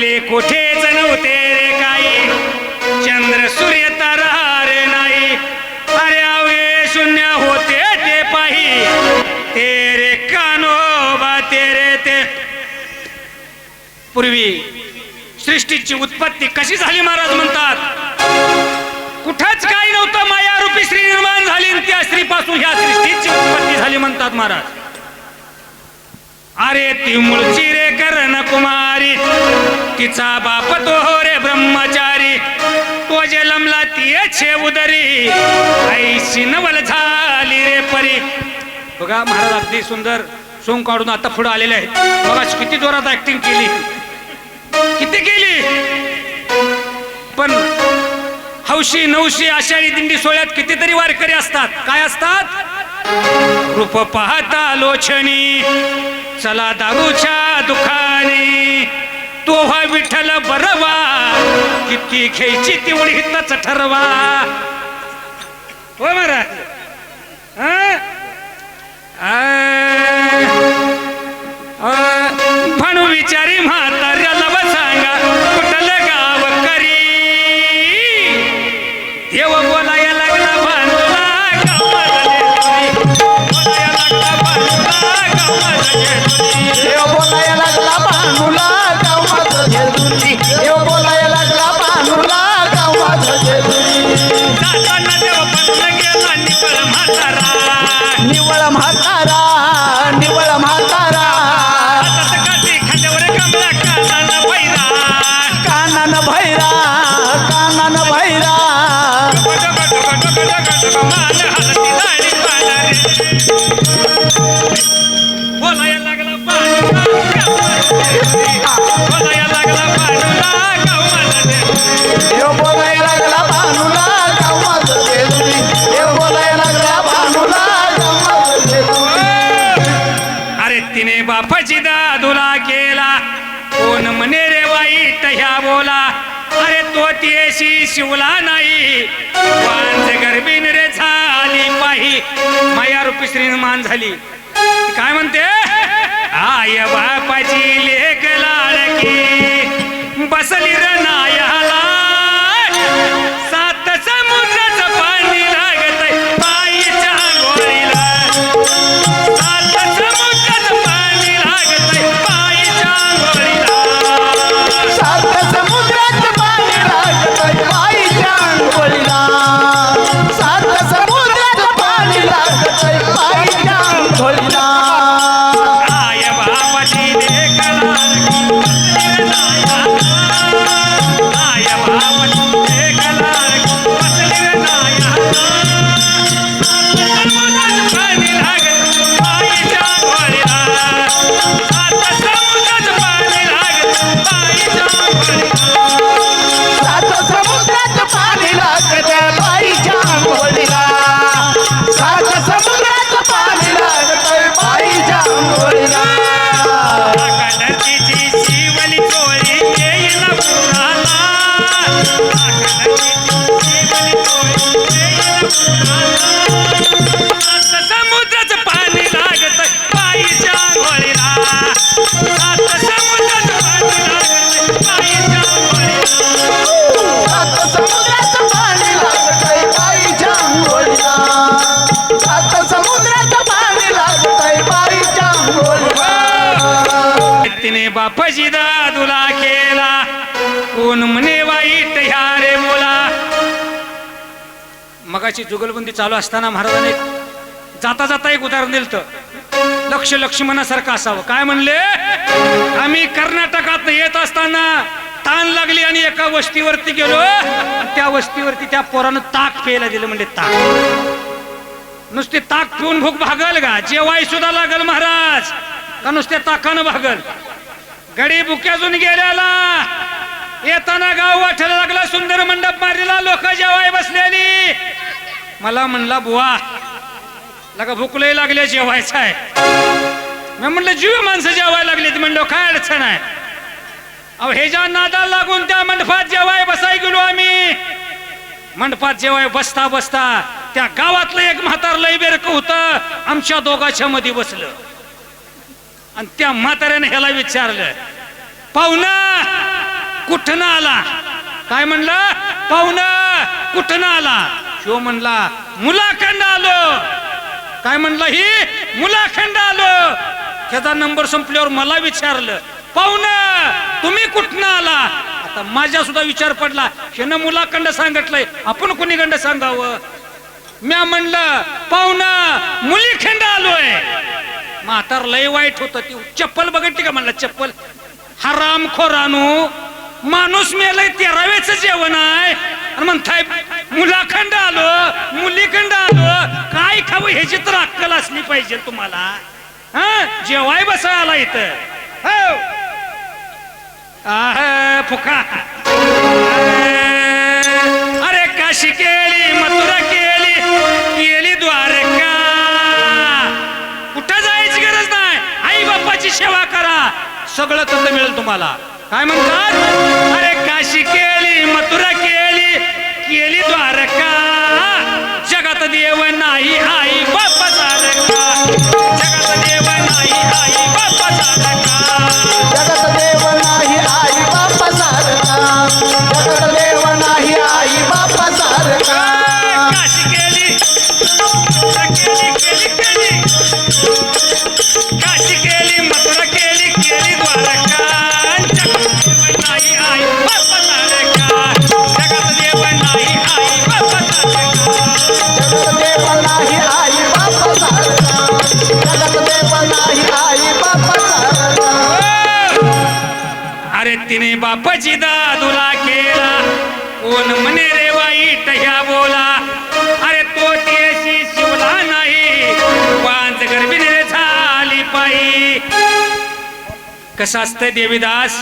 दिले कोठेच नव्हते रे काही? चंद्र सूर्य तारा रे नाही. अरे अवघे शून्य होते ते पाही. तेरे कानोबा तेरे ते. पूर्वी सृष्टीची उत्पत्ती कशी झाली महाराज म्हणतात? कुठंच काही नव्हतं माया रूपी श्री निर्माण झाली त्या स्त्रीपासून ह्या सृष्टीची उत्पत्ती झाली म्हणतात महाराज. अरे ती मुळची रे कर्ण कुमारी तिचा बाप तो हो रे ब्रह्मचारी तो जलमला ती छे उदरी ऐशी नवल झाली रे परी. बघा महाराज अगदी सुंदर सोंग काढून आता पुढे आलेले आहेत. बघा किती जोरात ऍक्टिंग केली. किती केली. पण हौशी नवशी आषाढी दिंडी सोहळ्यात कितीतरी वारकरी असतात. काय असतात? रूप पाहता लोचनी चला दारूच्या दुखानी. तो व्हा विठ्ठल बरवा किती घ्यायची तेवढी हिताच ठरवा. हो महाराज. म्हणून विचारी म्हातारी ह्या बोला अरे तो तियशी शिवला नाही. वांज गर्भीन रे झाली पाही. माया रूपी श्रीमान झाली. काय म्हणते? आय बापाची लेख लाडकी बसली र नायाला. बापाची दादुला केला. कोण म्हणे वाईट ह्या रे मुला. मगाची जुगलबंदी चालू असताना महाराजांनी जाता जाता एक उदाहरण दिलं तर लक्ष लक्ष्मणासारखं असावं. काय म्हणले? आम्ही कर्नाटकात येत असताना ताण लागली आणि एका वस्तीवरती गेलो. त्या वस्तीवरती त्या पोरानं ताक प्यायला दिलं म्हणजे ताक. नुसते ताक पिऊन भूक भागल का? जेवाय सुद्धा लागल महाराज. का नुसत्या ताकानं भागल? गडी बुक्यातून गेल्याला येताना गाव वाटायला लागला सुंदर मंडप मारलेला लोक जेवाय बसलेली. मला म्हणला बुवा लगा भूक लय लागले जेवायचं आहे. मी म्हणलं जीव माणसं जेवायला लागली ती म्हणलं काय अडचण आहे? अहो हे ज्या नादा लागून त्या मंडपात जेवाय बसाय गेलो आम्ही. मंडपात जेवाय बसता बसता त्या गावातलं एक म्हातार लय बेरक होत. आमच्या दोघाच्या मध्ये बसलं. आणि त्या म्हाताऱ्याने ह्याला विचारलं पाहुणा कुठनं आला? काय म्हणलं? पाहुण कुठनं आला? शो म्हणला मुलाखंड आलो. काय म्हणलं ही? मुलाखंड आलो. त्याचा नंबर संपल्यावर मला विचारलं पाहुण तुम्ही कुठनं आला? आता माझ्या सुद्धा विचार पडला. शेनं मुलाखंड सांगितलंय. आपण कोणी खंड सांगावं? म्या म्हणलं पाहुण मुलीखंड आलोय. म्हातार लय वाईट होत. ती चप्पल बघितली का म्हणलं चप्पल? हराम खोरानू माणूस मेलय तेरावेच जेवण आहे. आणि म्हणताय मुलाखंड आलो मुलीखंड आलो काय खावं ह्याची तर अक्कल असली पाहिजे तुम्हाला. हा? जेवाय बसा आला इथं. हो. आह, फुका. अरे काशिके सगळं तसं मिळेल तुम्हाला. काय म्हणतात? अरे काशी केली मथुरा केली केली द्वारका. जगात देव नाही आई बाप्पा सारखा. अरे तिने बापाची दादूला केला. कोण म्हणे रे वाईट ह्या बोला. अरे तो तिशी शिवला नाही. पांच गर्भीने रे झाली पायी. कसं असतं देवीदास?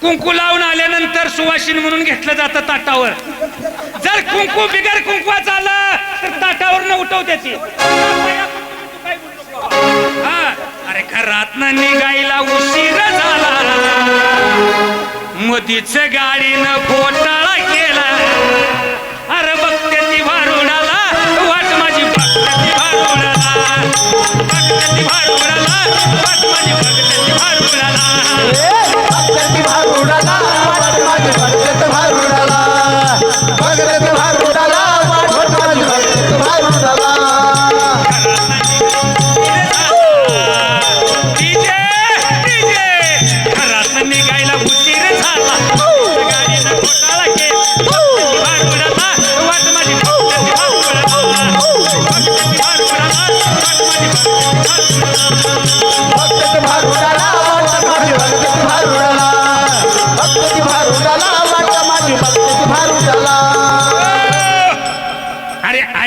कुंकू लावून आल्यानंतर सुवासिन म्हणून घेतलं जातं ताटावर. जर कुंकू बिगर कुंकवा झालं तर ताटावर न उठवते ती. अरे घरात निघायला उशीर झाला. मधीच गाडीनं घोटाळा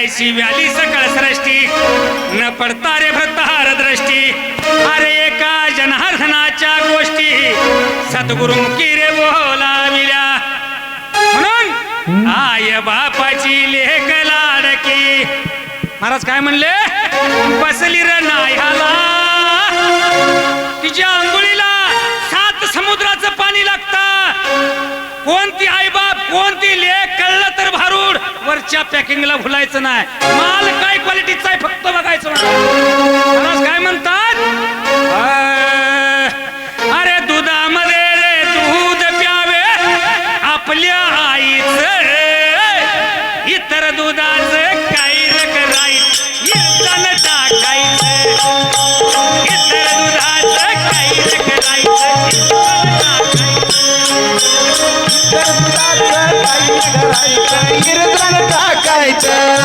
अरे व्याली सकळ सृष्टी। न पडता रे भ्रतार दृष्टी। अरे एका जनार्दनाच्या गोष्टी। सद्गुरुमुखी रे बोलाविल्या म्हणून आय बापाची लेख लाडकी। महाराज काय म्हणले? बसली र नायाला तिच्या आंघोळीला सात समुद्राचं पाणी लागतं. कोणती आईबाप कोणती लेख कळलं तर भारूड. वरच्या पॅकिंगला भुलायचं नाही. माल काय क्वालिटीचा आहे फक्त बघायचं इंग्रजानं टाकायचं.